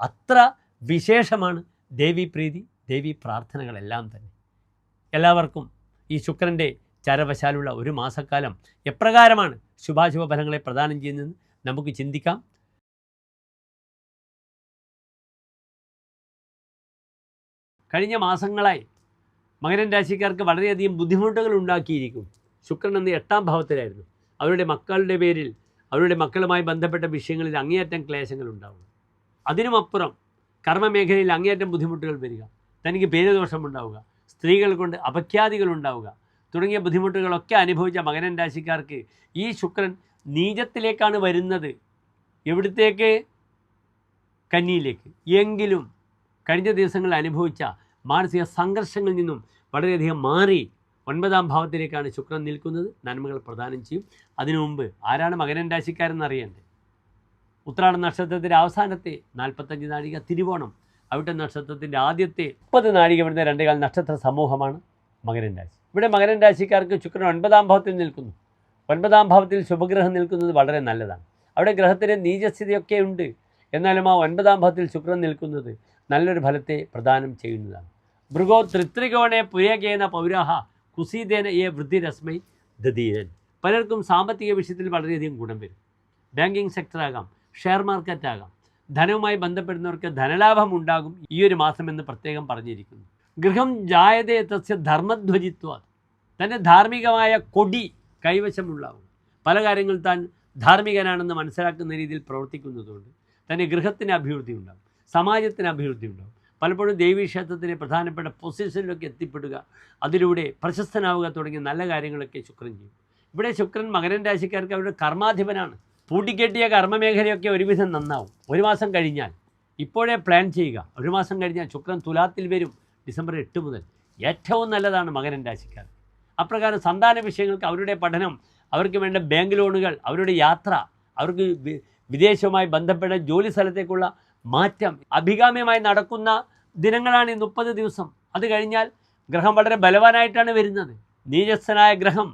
അത്ര വിശേഷമാണ് ദേവീപ്രീതി ദേവി പ്രാർത്ഥനകളെല്ലാം തന്നെ. എല്ലാവർക്കും ഈ ശുക്രന്റെ ചരവശാലുള്ള ഒരു മാസക്കാലം എപ്രകാരമാണ് ശുഭാശുഭ ഫലങ്ങളെ പ്രദാനം ചെയ്യുന്നതെന്ന് നമുക്ക് ചിന്തിക്കാം. കഴിഞ്ഞ മാസങ്ങളായി മകരൻ രാശിക്കാർക്ക് വളരെയധികം ബുദ്ധിമുട്ടുകൾ ഉണ്ടാക്കിയിരിക്കും. ശുക്രൻ എന്ന എട്ടാം ഭാവത്തിലായിരുന്നു. അവരുടെ മക്കളുടെ പേരിൽ അവരുടെ മക്കളുമായി ബന്ധപ്പെട്ട വിഷയങ്ങളിൽ അങ്ങേയറ്റം ക്ലേശങ്ങൾ ഉണ്ടാവും. അതിനുമപ്പുറം കർമ്മമേഖലയിൽ അങ്ങേയറ്റം ബുദ്ധിമുട്ടുകൾ വരിക തനിക്ക് പേരുദോഷം ഉണ്ടാവുക സ്ത്രീകൾ കൊണ്ട് അപഖ്യാതികൾ ഉണ്ടാവുക തുടങ്ങിയ ബുദ്ധിമുട്ടുകളൊക്കെ അനുഭവിച്ച മകനൻ രാശിക്കാർക്ക് ഈ ശുക്രൻ നീചത്തിലേക്കാണ് വരുന്നത്. എവിടത്തേക്ക്? കന്നിയിലേക്ക്. എങ്കിലും കഴിഞ്ഞ ദിവസങ്ങളിൽ അനുഭവിച്ച മാനസിക സംഘർഷങ്ങളിൽ നിന്നും വളരെയധികം മാറി ഒൻപതാം ഭാവത്തിലേക്കാണ് ശുക്രൻ നിൽക്കുന്നത്. നന്മകൾ പ്രദാനം ചെയ്യും. അതിനു മുമ്പ് ആരാണ് മകനൻ രാശിക്കാരെന്ന് അറിയണ്ടേ? ഉത്രാട നക്ഷത്രത്തിന്റെ അവസാനത്തെ നാൽപ്പത്തഞ്ച് നാഴിക തിരുവോണം. അവിട്ട നക്ഷത്രത്തിന്റെ ആദ്യത്തെ മുപ്പത് നാഴിക വരുന്ന രണ്ടേകാൽ നക്ഷത്ര സമൂഹമാണ് മകരൻ രാശി. ഇവിടെ മകരൻ രാശിക്കാർക്ക് ശുക്രൻ ഒൻപതാം ഭാവത്തിൽ നിൽക്കുന്നു. ഒൻപതാം ഭാവത്തിൽ ശുഭഗ്രഹം നിൽക്കുന്നത് വളരെ നല്ലതാണ്. അവിടെ ഗ്രഹത്തിന് നീചസ്ഥിതിയൊക്കെ ഉണ്ട്. എന്നാലും ആ ഒൻപതാം ഭാവത്തിൽ ശുക്രൻ നിൽക്കുന്നത് നല്ലൊരു ഫലത്തെ പ്രദാനം ചെയ്യുന്നതാണ്. ഭൃഗോ ത്രിത്രികോണെ പുരകേന പൗരാഹ കുസീതേന ഏ വൃദ്ധിരസ്മൈ ദധീരൻ. പലർക്കും സാമ്പത്തിക വിഷയത്തിൽ വളരെയധികം ഗുണം വരും. ബാങ്കിങ് സെക്ടറാകാം. ഷെയർ മാർക്കറ്റ് ആകാം ധനവുമായി ബന്ധപ്പെടുന്നവർക്ക് ധനലാഭം ഉണ്ടാകും. ഈ ഒരു മാസം എന്ന് പ്രത്യേകം പറഞ്ഞിരിക്കുന്നു. ഗൃഹം ജായതേ തസ്യ ധർമ്മധ്വജിത്വ. തന്റെ ധാർമ്മികമായ കൊടി കൈവശമുള്ളാവും പല കാര്യങ്ങൾ താൻ ധാർമ്മികനാണെന്ന് മനസ്സിലാക്കുന്ന രീതിയിൽ പ്രവർത്തിക്കുന്നതുകൊണ്ട് തന്നെ ഗൃഹത്തിന് അഭിവൃദ്ധി ഉണ്ടാകും. സമാജത്തിന് അഭിവൃദ്ധി ഉണ്ടാകും. പലപ്പോഴും ദേവീക്ഷേത്രത്തിന് പ്രധാനപ്പെട്ട പൊസിഷനിലൊക്കെ എത്തിപ്പെടുക അതിലൂടെ പ്രശസ്തനാവുക തുടങ്ങിയ നല്ല കാര്യങ്ങളൊക്കെ ശുക്രൻ ചെയ്യും. ഇവിടെ ശുക്രൻ മകരൻ രാശിക്കാർക്ക് അവരുടെ കർമാധിപനാണ്. പൂട്ടിക്കെട്ടിയ കർമ്മമേഖലയൊക്കെ ഒരുവിധം നന്നാവും. ഒരു മാസം കഴിഞ്ഞാൽ ഇപ്പോഴേ പ്ലാൻ ചെയ്യുക. ഒരു മാസം കഴിഞ്ഞാൽ ശുക്രൻ തുലാത്തിൽ വരും ഡിസംബർ എട്ട് മുതൽ. ഏറ്റവും നല്ലതാണ് മകരൻ രാശിക്കാർ അപ്രകാരം സന്താന വിഷയങ്ങൾക്ക് അവരുടെ പഠനം അവർക്ക് വേണ്ട ബാങ്ക് ലോണുകൾ അവരുടെ യാത്ര അവർക്ക് വിദേശവുമായി ബന്ധപ്പെട്ട ജോലി സ്ഥലത്തേക്കുള്ള മാറ്റം അഭികാമ്യമായി നടക്കുന്ന ദിനങ്ങളാണ് ഈ മുപ്പത് ദിവസം. അത് കഴിഞ്ഞാൽ ഗ്രഹം വളരെ ബലവാനായിട്ടാണ് വരുന്നത്. നീരസ്ഥനായ ഗ്രഹം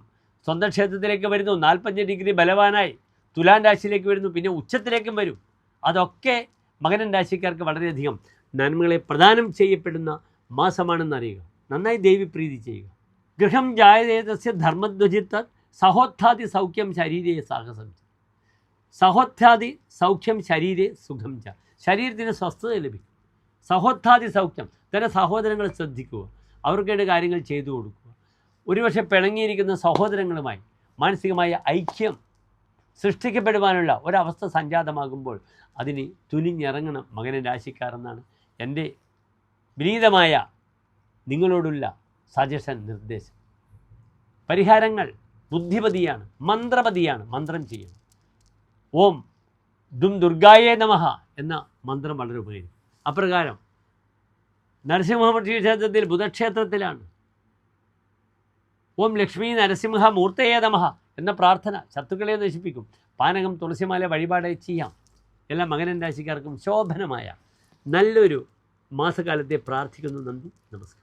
സ്വന്തം ക്ഷേത്രത്തിലേക്ക് വരുന്നു. നാൽപ്പത്തഞ്ച് ഡിഗ്രി ബലവാനായി. തുലാൻ രാശിയിലേക്ക് വരുന്നു പിന്നെ ഉച്ചത്തിലേക്കും വരും. അതൊക്കെ മകരൻ രാശിക്കാർക്ക് വളരെയധികം നന്മകളെ പ്രദാനം ചെയ്യപ്പെടുന്ന മാസമാണെന്ന് അറിയുക. നന്നായി ദേവിപ്രീതി ചെയ്യുക. ഗൃഹം ജായതേതസ്യ ധർമ്മധ്വജിത്ത സഹോത്ഥാതി സൗഖ്യം ശരീരേ സാഹസം. സഹോത്ഥാതി സൗഖ്യം ശരീരേ സുഖം ച. ശരീരത്തിന് സ്വസ്ഥത ലഭിക്കും. സഹോത്ഥാതി സൗഖ്യം തന്നെ സഹോദരങ്ങളെ ശ്രദ്ധിക്കുക. അവർക്കേണ്ട കാര്യങ്ങൾ ചെയ്തു കൊടുക്കുക. ഒരുപക്ഷെ പിണങ്ങിയിരിക്കുന്ന സഹോദരങ്ങളുമായി മാനസികമായ ഐക്യം സൃഷ്ടിക്കപ്പെടുവാനുള്ള ഒരവസ്ഥ സംജാതമാകുമ്പോൾ അതിന് തുനിഞ്ഞിറങ്ങണം മകനെ രാശിക്കാരെന്നാണ് എന്റെ വിനീതമായ നിങ്ങളോടുള്ള സജഷൻ നിർദ്ദേശം. പരിഹാരങ്ങൾ ബുദ്ധിപതിയാണ് മന്ത്രപതിയാണ് മന്ത്രം ചെയ്യണം ഓം ദും ദുർഗായേ നമഹ എന്ന മന്ത്രം വളരെ ഉപകരിക്കും. അപ്രകാരം നരസിംഹമൂർത്തി ക്ഷേത്രത്തിൽ ബുധക്ഷേത്രത്തിലാണ് ഓം ലക്ഷ്മി നരസിംഹ മൂർത്തയേ നമഹ എന്ന പ്രാർത്ഥന ശത്രുക്കളെ നശിപ്പിക്കും. പാനകം തുളസിമാല വഴിപാടായി ചെയ്യാം. എല്ലാ മകനൻ രാശിക്കാർക്കും ശോഭനമായ നല്ലൊരു മാസകാലത്തെ പ്രാർത്ഥിക്കുന്നു നന്ദി. നമസ്കാരം.